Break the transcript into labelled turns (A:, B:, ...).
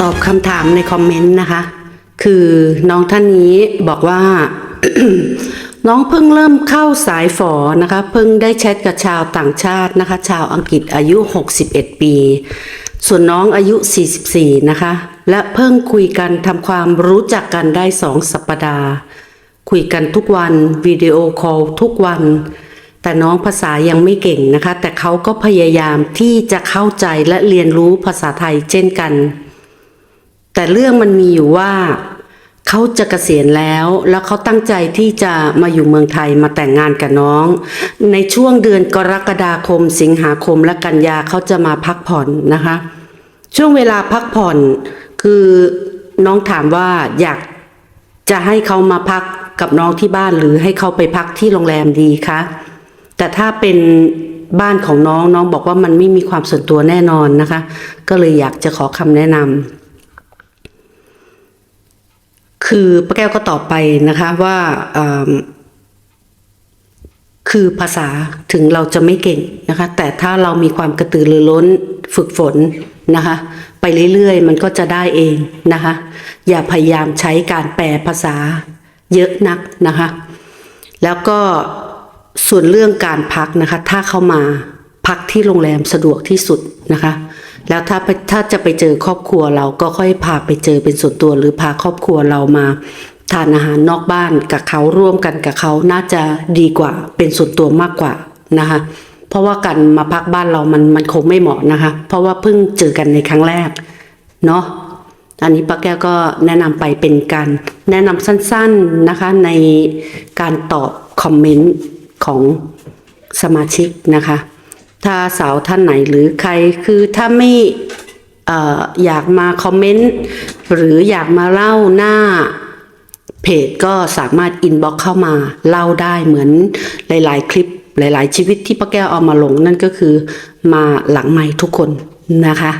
A: ตอบคำถามในคอมเมนต์นะคะ คือน้องท่านนี้บอกว่า น้องเพิ่งเริ่มเข้าสายฝอนะคะ เพิ่งได้แชทกับชาวต่างชาตินะคะ ชาวอังกฤษอายุ 61 ปี ส่วนน้องอายุ 44 นะคะ และเพิ่งคุยกันทำความรู้จักกันได้สองสัปดาห์ คุยกันทุกวันวิดีโอคอลทุกวันแต่น้องภาษายังไม่เก่งนะคะ แต่เขาก็พยายามที่จะเข้าใจและเรียนรู้ภาษาไทยเช่นกัน แต่เรื่องมันมีอยู่ว่าเขาจะเกษียณแล้ว แล้วเขาตั้งใจที่จะมาอยู่เมืองไทยมาแต่งงานกับน้อง ในช่วงเดือนกรกฎาคม สิงหาคมและกันยาเขาจะมาพักผ่อนนะคะ ช่วงเวลาพักผ่อนคือน้องถามว่าอยากจะให้เขามาพักกับน้องที่บ้านหรือให้เขาไปพักที่โรงแรมดีคะแต่ถ้าเป็นบ้านของน้องน้องบอกว่ามันไม่มีความส่วนตัวแน่นอนนะคะ ก็เลยอยากจะขอคำแนะนำ คือป้าแก้วก็ตอบไปนะคะว่าคือภาษาถึงเราจะไม่เก่งนะคะ แต่ถ้าเรามีความกระตือรือร้นฝึกฝนนะคะ ไปเรื่อยๆ มันก็จะได้เองนะคะ อย่าพยายามใช้การแปลภาษาเยอะนักนะคะ แล้วก็ส่วนเรื่องการพักนะคะ ถ้าเข้ามาพักที่โรงแรมสะดวกที่สุดนะคะ แล้วถ้าไปถ้าจะไปเจอครอบครัวเราก็ค่อยพาไปเจอเป็นส่วนตัวหรือพาครอบครัวเรามาทานอาหารนอกบ้านกับเขาร่วมกันกับเขาน่าจะดีกว่าเป็นส่วนตัวมากกว่านะคะเพราะว่าการมาพักบ้านเรามันมันคงไม่เหมาะนะคะ เพราะว่าเพิ่งเจอกันในครั้งแรกเนาะอันนี้ป้าแก้วก็แนะนำไปเป็นการแนะนำสั้นๆนะคะในการตอบคอมเมนต์ของสมาชิกนะคะ ถ้าสาวท่านไหนหรือใครคือถ้าไม่เอ่ออยากมาคอมเมนต์หรืออยากมาเล่าหน้าเพจก็สามารถอินบ็อกเข้ามาเล่าได้เหมือนหลาย ๆ คลิปหลาย ๆ ชีวิตที่ป้าแก้วเอามาลงนั่นก็คือมาหลังไม้ทุกคนนะคะ